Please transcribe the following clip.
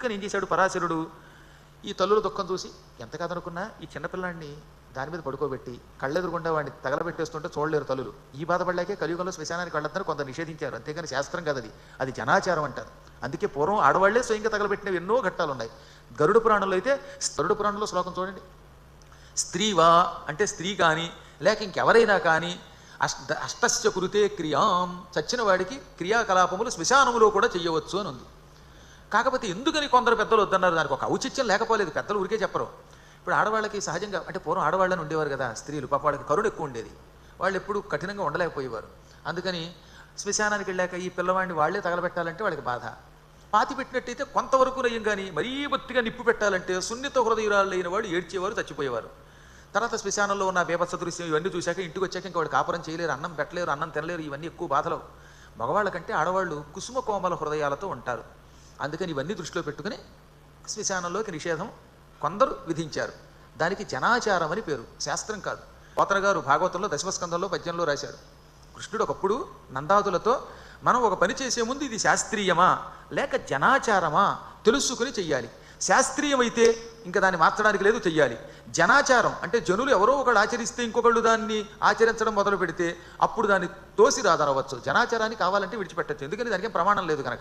కానీ ఏం చేశాడు? పరాశరుడు ఈ తల్లుల దుఃఖం చూసి ఎంత కాదనుకున్నా ఈ చిన్నపిల్లాడిని దాని మీద పడుకోబెట్టి కళ్ళెదురుగుండా వాడిని తగలబెట్టేస్తుంటే చూడలేరు తల్లులు. ఈ బాధపడలేకే కలియుగంలో శ్మశానానికి వెళ్ళొద్దని కొంత నిషేధించారు. అంతేకాని శాస్త్రం కాదు అది. అది జనాచారం అంటారు. అందుకే పూర్వం ఆడవాళ్ళే స్వయంగా తగలబెట్టినవి ఎన్నో ఘట్టాలు ఉన్నాయి. గరుడు పురాణంలో అయితే గరుడు పురాణంలో శ్లోకం చూడండి. స్త్రీవా అంటే స్త్రీ కానీ లేక ఇంకెవరైనా కానీ అష్ట అష్టస్య కురితే క్రియాం. చచ్చిన వాడికి క్రియాకలాపములు శ్మశానములో కూడా చేయవచ్చు అని ఉంది. కాకపోతే ఎందుకని కొందరు పెద్దలు వద్దన్నారు? దానికి ఒక ఔచిత్యం లేకపోలేదు. పెద్దలు ఊరికే చెప్పరు. ఇప్పుడు ఆడవాళ్ళకి సహజంగా అంటే పూర్వం ఆడవాళ్ళని ఉండేవారు కదా స్త్రీలు పాప వాళ్ళకి కరుణ ఎక్కువ ఉండేది. వాళ్ళు ఎప్పుడు కఠినంగా ఉండలేకపోయేవారు. అందుకని శ్మశానానికి వెళ్ళాక ఈ పిల్లవాడిని వాళ్ళే తగలబెట్టాలంటే వాళ్ళకి బాధ. పాతి పెట్టినట్టయితే కొంతవరకు నయ్యం కానీ మరీ బొత్తిగా నిప్పు పెట్టాలంటే సున్నిత హృదయురాలు అయిన వాళ్ళు ఏడ్చేవారు చచ్చిపోయేవారు. తర్వాత శ్మశానంలో ఉన్న బేభత్స దృశ్యం ఇవన్నీ చూశాక ఇంటికి వచ్చాక ఇంకా వాడు కాపురం చేయలేరు అన్నం పెట్టలేరు అన్నం తినలేరు ఇవన్నీ ఎక్కువ బాధలు. మగవాళ్ళకంటే ఆడవాళ్ళు కుసుమ కోమల హృదయాలతో ఉంటారు. అందుకని ఇవన్నీ దృష్టిలో పెట్టుకుని శ్మశానంలోకి నిషేధం కొందరు విధించారు. దానికి జనాచారం అని పేరు శాస్త్రం కాదు. పోతన గారు భాగవతంలో దశమస్కంధంలో పద్యంలో రాశారు. కృష్ణుడు ఒకప్పుడు నందాదులతో మనం ఒక పని చేసే ముందు ఇది శాస్త్రీయమా? లేక జనాచారమా? తెలుసుకుని చెయ్యాలి. శాస్త్రీయమైతే ఇంకా దాన్ని మార్చడానికి లేదు చెయ్యాలి. జనాచారం అంటే జనులు ఎవరో ఒకళ్ళు ఆచరిస్తే ఇంకొకళ్ళు దాన్ని ఆచరించడం మొదలు పెడితే అప్పుడు దాన్ని తోసి రాదనవచ్చు జనాచారాన్ని కావాలంటే విడిచిపెట్టచ్చు. ఎందుకని దానికి ప్రమాణం లేదు కనుక